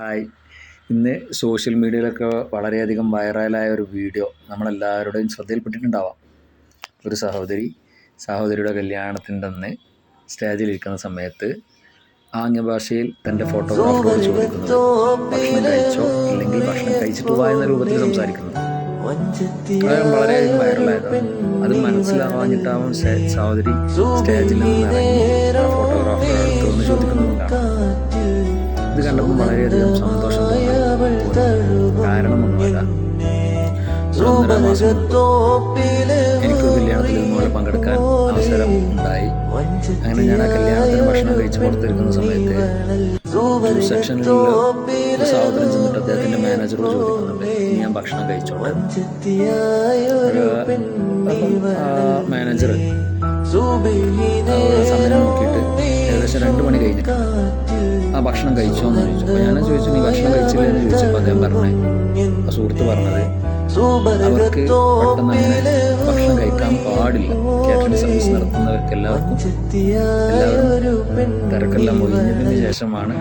Hi ഇന്ന് social മീഡിയയിലൊക്കെ വളരെയധികം വൈറലായ ഒരു വീഡിയോ നമ്മളെല്ലാവരുടെയും ശ്രദ്ധയിൽപ്പെട്ടിട്ടുണ്ടാവാം. ഒരു സഹോദരി സഹോദരിയുടെ കല്യാണത്തിന്റെ അന്ന് സ്റ്റേജിലിരിക്കുന്ന സമയത്ത് ആംഗ്യഭാഷയിൽ തന്റെ ഫോട്ടോഗ്രാഫറോട് ചോദിക്കുന്നത് ഭക്ഷണം കഴിച്ചോ അല്ലെങ്കിൽ ഭക്ഷണം കഴിച്ചിട്ട് പോവാ എന്ന രൂപത്തിൽ സംസാരിക്കുന്നു. വളരെയധികം വൈറലായതാണ്. അത് മനസ്സിലാവാഞ്ഞിട്ടാവും സഹോദരി സ്റ്റേജിൽ നിന്ന് ഇറങ്ങി ആ ഫോട്ടോഗ്രാഫറുടെ അടുത്ത് വന്ന് ചോദിക്കുന്നതുകൊണ്ടാണ് ഇത് കണ്ടപ്പോൾ വളരെയധികം സന്തോഷം തോന്നി കാരണമൊന്നുമല്ല മാസം എനിക്കൊരു കല്യാണത്തിൽ ഇതുപോലെ പങ്കെടുക്കാൻ അവസരം ഉണ്ടായി. അങ്ങനെ ഞാൻ ആ കല്യാണത്തിന് ഭക്ഷണം കഴിച്ചു പുറത്തിരിക്കുന്ന സമയത്ത് സഹോദരൻ ചെന്നിട്ട് അദ്ദേഹത്തിന്റെ മാനേജറോട് ചോദിക്കുന്നുണ്ട് ഞാൻ ഭക്ഷണം കഴിച്ചോളാം. മാനേജർ ആ ഭക്ഷണം കഴിച്ചോ എന്ന് ചോദിച്ചു ഞാൻ ചോദിച്ചു നീ ഭക്ഷണം കഴിച്ചില്ല? എന്ന് ചോദിച്ചപ്പോൾ അദ്ദേഹം പറഞ്ഞേ ആ സുഹൃത്ത് പറഞ്ഞത് അവർക്ക് പെട്ടെന്ന് അങ്ങനെ ഭക്ഷണം കഴിക്കാൻ പാടില്ല. സർവീസ് നടത്തുന്നവർക്ക് എല്ലാവർക്കും എല്ലാവരും തിരക്കെല്ലാം ഒഴിഞ്ഞതിന് ശേഷമാണ്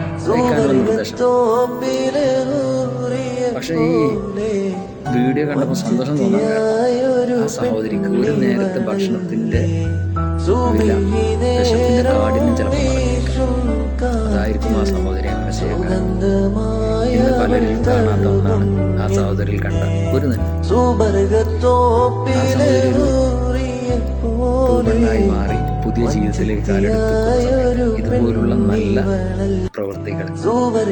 പക്ഷെ ഈ വീഡിയോ കണ്ടപ്പോൾ സന്തോഷം തോന്നാൻ ആ സഹോദരിക്ക് ഒരു നേരത്തെ ഭക്ഷണത്തിന്റെ അതായിരിക്കും ആ സഹോദരി അങ്ങനെ ചെയ്യാൻ കാരണം ഇന്ന് പലരിലും കാണാത്ത ഒന്നാണ് ആ സഹോദരിൽ കണ്ട ഒരു നന്മ ആ സഹോദരി പൂർണനായി മാറി പുതിയ ജീവിതത്തിലേക്ക് കാലെടുത്ത് ഇതുപോലുള്ള നല്ല പ്രവൃത്തികൾ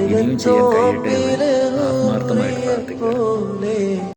ഇനിയും ചെയ്യാൻ കഴിയട്ടെ ആത്മാർത്ഥമായിട്ട് പ്രാർത്ഥിക്കുക